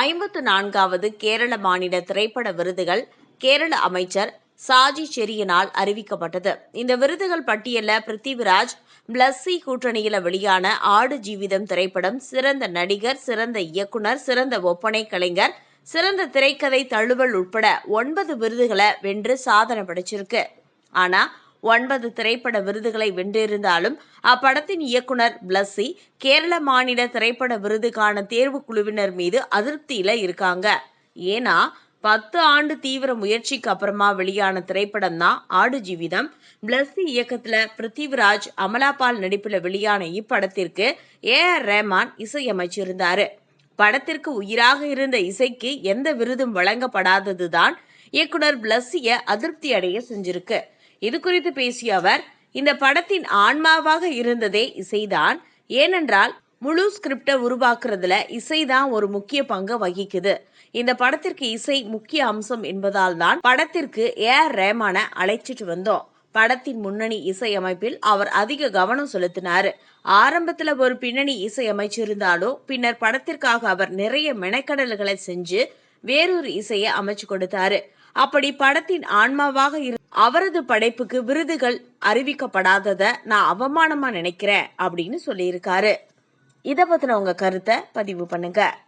ஐம்பத்து நான்காவது கேரள மாநில திரைப்பட விருதுகள் கேரள அமைச்சர் சாஜி செரியனால் அறிவிக்கப்பட்டது. இந்த விருதுகள் பட்டியல பிருத்திவிராஜ் பிளஸ்ஸி கூட்டணியில வெளியான ஆடு ஜீவிதம் திரைப்படம் சிறந்த நடிகர் சிறந்த இயக்குனர் சிறந்த ஒப்பனை கலைஞர் சிறந்த திரைக்கதை தழுவல் உட்பட ஒன்பது விருதுகளை வென்று சாதனை படைச்சிருக்கு. ஆனா ஒன்பது திரைப்பட விருதுகளை வென்றிருந்தாலும் அப்படத்தின் இயக்குனர் பிளஸ்ஸி கேரள மாநில திரைப்பட விருதுக்கான தேர்வு குழுவினர் மீது அதிருப்தியில இருக்காங்க. ஏன்னா பத்து ஆண்டு தீவிர முயற்சிக்கு அப்புறமா வெளியான திரைப்படம் தான் ஆடு ஜீவிதம். பிளஸ்ஸி இயக்கத்துல பிருத்திவிராஜ் அமலாபால் நடிப்புல வெளியான இப்படத்திற்கு ஏ ஆர் ரஹ்மான் இசையமைச்சிருந்தாரு. படத்திற்கு உயிராக இருந்த இசைக்கு எந்த விருதும் வழங்கப்படாததுதான் இயக்குனர் பிளஸ்ஸிய அதிருப்தி அடைய செஞ்சிருக்கு. இது குறித்து பேசிய அவர் இந்த படத்தின் ஆன்மாவாக இருந்ததே இசைதான். ஏனென்றால் முழு ஸ்கிரிப்டை உருவாக்குறதுல இசைதான் ஒரு முக்கிய பங்கு வகிக்குது. இந்த படத்திற்கு இசை முக்கிய அம்சம் என்பதால் தான் படத்திற்கு ஏ ஆர் ரேமான அழைச்சிட்டு வந்தோம். படத்தின் முன்னணி இசையமைப்பில் அவர் அதிக கவனம் செலுத்தினாரு. ஆரம்பத்துல ஒரு பின்னணி இசை அமைச்சிருந்தாலும் பின்னர் படத்திற்காக அவர் நிறைய மெனக்கடல்களை செஞ்சு வேறொரு இசையை அமைச்சு கொடுத்தாரு. அப்படி படத்தின் ஆன்மாவாக இரு அவரது படைப்புக்கு விருதுகள் அறிவிக்கப்படாதத நான் அவமானமா நினைக்கிறேன் அப்படின்னு சொல்லியிருக்காரு. இதை பத்தின உங்க கருத்தை பதிவு பண்ணுங்க.